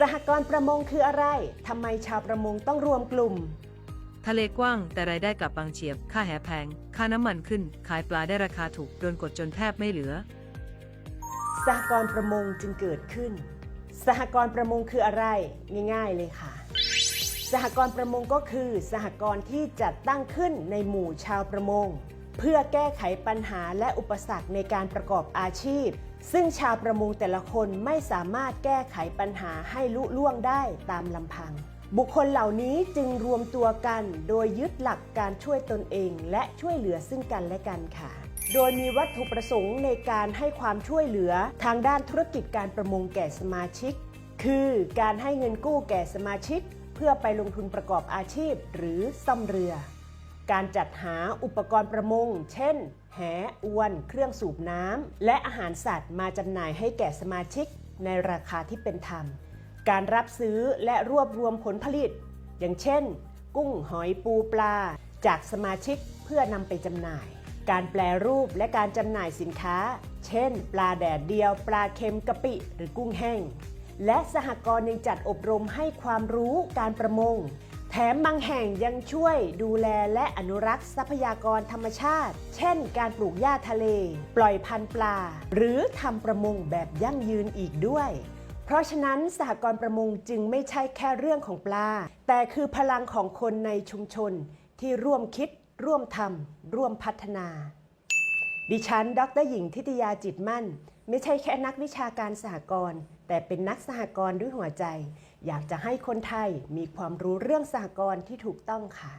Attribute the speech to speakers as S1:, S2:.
S1: สหกรณ์ประมงคืออะไร ทำไมชาวประมงต้องรวมกลุ่ม
S2: ทะเลกว้างแต่รายได้กลับบางเฉียบ ค่าแหแพง ค่าน้ำมันขึ้น ขายปลาได้ราคาถูก โดนกดจนแทบไม่เหลือ
S1: สหกรณ์ประมงจึงเกิดขึ้น สหกรณ์ประมงคืออะไร ง่าย ๆ เลยค่ะ สหกรณ์ประมงก็คือ สหกรณ์ที่จัดตั้งขึ้นในหมู่ชาวประมง เพื่อแก้ไขปัญหาและอุปสรรคในการประกอบอาชีพ ซึ่งชาวประมงแต่ละคนไม่สามารถแก้ไขปัญหาให้ลุล่วงได้ตามลำพัง บุคคลเหล่านี้จึงรวมตัวกันโดยยึดหลักการช่วยตนเอง และช่วยเหลือซึ่งกันและกันค่ะโดยมีวัตถุประสงค์ในการให้ความช่วยเหลือทางด้านธุรกิจการประมงแก่สมาชิก คือการให้เงินกู้แก่สมาชิก เพื่อไปลงทุนประกอบอาชีพหรือซ่อมเรือ การจัดหาอุปกรณ์ประมง เช่น แห อวน เครื่องสูบน้ำ และอาหารสัตว์มาจำหน่ายให้แก่สมาชิกในราคาที่เป็นธรรม การรับซื้อและรวบรวมผลผลิต อย่างเช่น กุ้งหอยปูปลา จากสมาชิกเพื่อนำไปจำหน่าย การแปลรูปและการจำหน่ายสินค้า เช่น ปลาแดดเดียว ปลาเค็มกะปิ หรือกุ้งแห้ง และสหกรณ์ยังจัดอบรมให้ความรู้การประมง แถมบางแห่งยังช่วยดูแลและอนุรักษ์ทรัพยากรธรรมชาติ เช่น การปลูกหญ้าทะเล ปล่อยพันธุ์ปลา หรือทำประมงแบบยั่งยืนอีกด้วย เพราะฉะนั้นสหกรณ์ประมงจึงไม่ใช่แค่เรื่องของปลา แต่คือพลังของคนในชุมชนที่ร่วมคิด ร่วมทำร่วมพัฒนา ดิฉัน ดรหญิงทิตยาจิตมั่น ไม่ใช่แค่นักวิชาการสหกรณ์แต่เป็นนักสหกรณ์ด้วยหัวใจ อยากจะให้คนไทยมีความรู้เรื่องสหกรณ์ที่ถูกต้องค่ะ